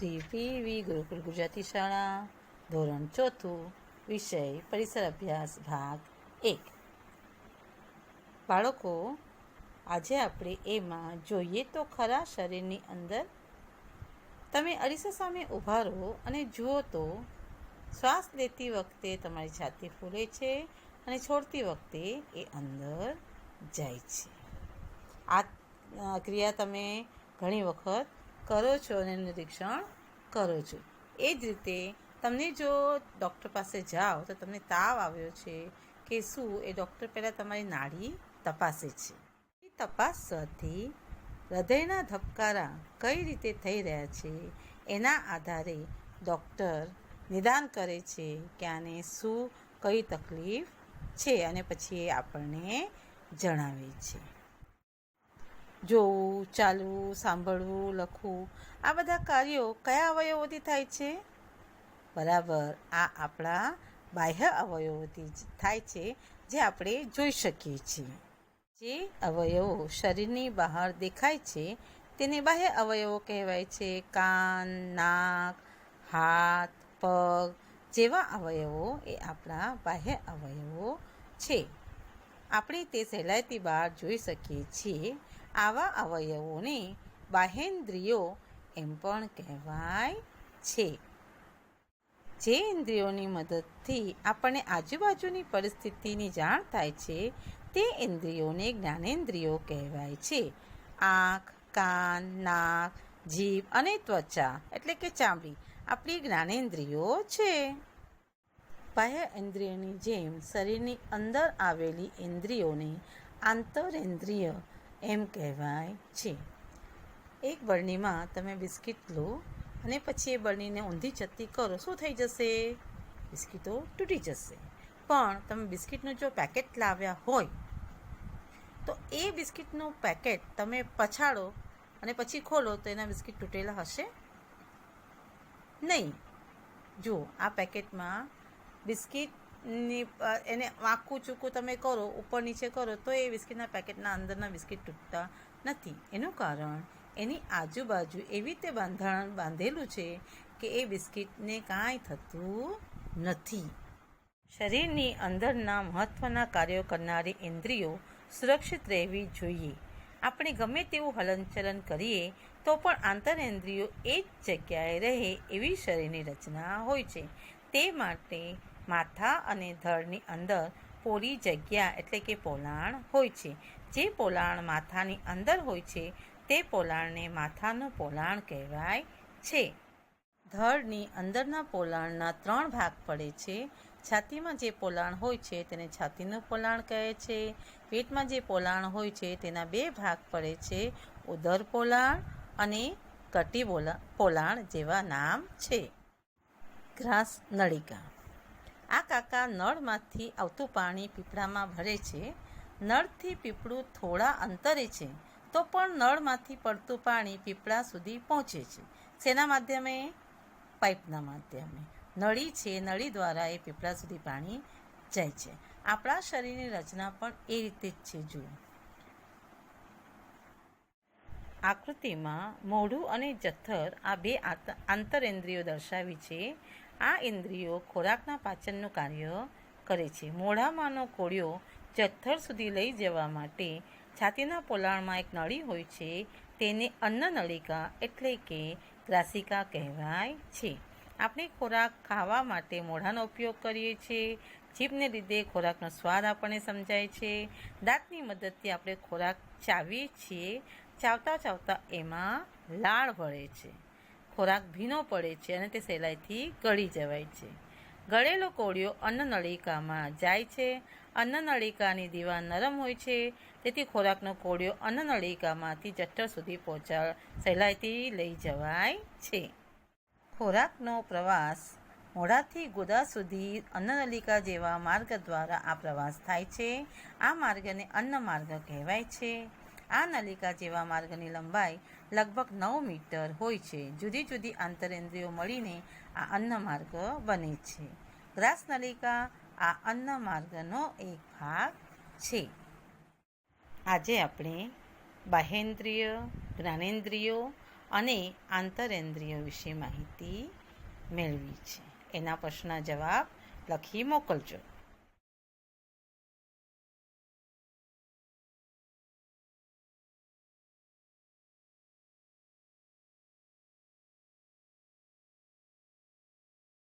Shri PV Gurukul Gujarati શાળા, ધોરણ ચોથું, વિષય પરિસર અભ્યાસ ભાગ એક. બાળકો, આજે આપણે એમાં જોઈએ તો ખરા શરીરની અંદર, તમે અરીસા સામે ઊભા રહો અને જુઓ તો, શ્વાસ લેતી વખતે તમારી છાતી ફૂલે છે અને છોડતી વખતે એ અંદર જાય છે. આ ક્રિયા તમે ઘણી વખત કરો છો અને નિરીક્ષણ કરો છો. એ જ રીતે તમને જો ડૉક્ટર પાસે જાઓ તો તમને તાવ આવ્યો છે કે શું, એ ડૉક્ટર પહેલાં તમારી નાડી તપાસે છે. એ તપાસવાથી હૃદયના ધબકારા કઈ રીતે થઈ રહ્યા છે એના આધારે ડૉક્ટર નિદાન કરે છે કે આને શું, કઈ તકલીફ છે અને પછી એ આપણને જણાવે છે. જોવું, ચાલવું, સાંભળવું, લખવું, આ બધા કાર્યો કયા અવયવોથી થાય છે? બરાબર. આ આપણા બાહ્ય અવયવોથી થાય છે, જે આપણે જોઈ શકીએ છીએ. જે અવયવો શરીરની બહાર દેખાય છે, તેને બાહ્ય અવયવો કહેવાય છે. કાન, નાક, હાથ, પગ જેવા અવયવો એ આપણા બાહ્ય અવયવો છે. આપણે તે સહેલાઈથી બહાર જોઈ શકીએ છીએ. આવા અવયવોને બાહેન્દ્રિયો એમ પણ કહેવાય છે. જે ઇન્દ્રિયોની મદદથી આપણને આજુબાજુની પરિસ્થિતિની જાણ થાય છે, તે ઇન્દ્રિયોને જ્ઞાનેન્દ્રિયો કહેવાય છે. આંખ, કાન, નાક, જીભ અને ત્વચા, એટલે કે ચામડી, આપણી જ્ઞાનેન્દ્રિયો છે. બાહ્ય ઇન્દ્રિયની જેમ શરીરની અંદર આવેલી ઇન્દ્રિયોને આંતરેન્દ્રિય એમ કહેવાય છે. એક બરણીમાં તમે બિસ્કિટ લો અને પછી એ બરણીને ઊંધી જતી કરો. શું થઈ જશે? બિસ્કિટો તૂટી જશે. પણ તમે બિસ્કિટનું જો પેકેટ લાવ્યા હોય, તો એ બિસ્કિટનું પેકેટ તમે પછાડો અને પછી ખોલો તો એના બિસ્કિટ તૂટેલા હશે? નહીં. જો આ પેકેટમાં બિસ્કિટની અ, એને આખું ચૂકું તમે કરો ઉપર નીચે કરો તો એ બિસ્કિટના પેકેટના અંદરના બિસ્કિટ તૂટતા નથી. એનું કારણ એની આજુબાજુ એવી રીતે બાંધણ બાંધેલું છે કે એ બિસ્કિટને કાંઈ થતું નથી. શરીરની અંદરના મહત્ત્વના કાર્યો કરનારી ઇન્દ્રિયો સુરક્ષિત રહેવી જોઈએ. આપણે ગમે તેવું હલનચલન કરીએ તો પણ આંતરેન્દ્રિયો એ જ જગ્યાએ રહે એવી શરીરની રચના હોય છે. તે માટે માથા અને ધડની અંદર પોરી જગ્યા એટલે કે પોલાણ હોય છે. જે પોલાણ માથાની અંદર હોય છે, તે પોલાણને માથાનું પોલાણ કહેવાય છે. ધડની અંદરના પોલાણના ત્રણ ભાગ પડે છે. છાતીમાં જે પોલાણ હોય છે, તેને છાતીનું પોલાણ કહે છે. પેટમાં જે પોલાણ હોય છે, તેના બે ભાગ પડે છે. ઉદર પોલાણ અને કટી પોલાણ જેવા નામ છે. ગ્રાસ નળિકા કાકા નળમાંથી આવતું પાણી પીપળામાં ભરે છે. નળથી પીપળું થોડા અંતરે છે, તો પણ નળમાંથી પડતું પાણી પીપળા સુધી પહોંચે છે. શેના માધ્યમે? પાઇપના માધ્યમે. નળી છે, નળી દ્વારા એ પીપળા સુધી પાણી જાય છે. આપણા શરીરની રચના પણ એ રીતે જ છે, જુઓ. આકૃતિમાં મોઢું અને જઠર આ બે આંત- આંતરેન્દ્રિયો દર્શાવી છે. આ ઇન્દ્રિયો ખોરાકના પાચનનું કાર્ય કરે છે. મોઢામાંનો કોળિયો જથ્થર સુધી લઈ જવા માટે છાતીના પોલાણમાં એક નળી હોય છે. તેને અન્ન નળિકા એટલે કે ગ્રાસિકા કહેવાય છે. આપણે ખોરાક ખાવા માટે મોઢાનો ઉપયોગ કરીએ છીએ. જીભને લીધે ખોરાકનો સ્વાદ આપણને સમજાય છે. દાંતની મદદથી આપણે ખોરાક ચાવીએ છીએ. ચાવતા ચાવતા એમાં લાળ ભળે છે. ખોરાક ભીનો પડે છે અને તે સહેલાઈથી ગળી જવાય છે. ગળેલો કોળિયો અન્નનળિકામાં જાય છે. અન્નનળિકાની દીવાલ નરમ હોય છે. તેથી ખોરાકનો કોળિયો અન્નનળિકામાંથી જઠ્ઠર સુધી પહોંચા સહેલાઈથી લઈ જવાય છે. ખોરાકનો પ્રવાસ મોઢાથી ગોદા સુધી અન્નનલિકા જેવા માર્ગ દ્વારા આ પ્રવાસ થાય છે. આ માર્ગને અન્ન માર્ગ કહેવાય છે. આ નલિકા જેવા માર્ગની લંબાઈ લગભગ નવ મીટર હોય છે. જુદી જુદી આંતરેન્દ્રિયો મળીને આ અન્ન માર્ગ બને છે. ગ્રાસ નલિકા, આ અન્ન માર્ગનો એક ભાગ છે. આજે આપણે બાહેન્દ્રિય, જ્ઞાનેન્દ્રિયો અને આંતરેન્દ્રિય વિશે માહિતી મેળવી છે. એના પ્રશ્નના જવાબ લખી મોકલજો.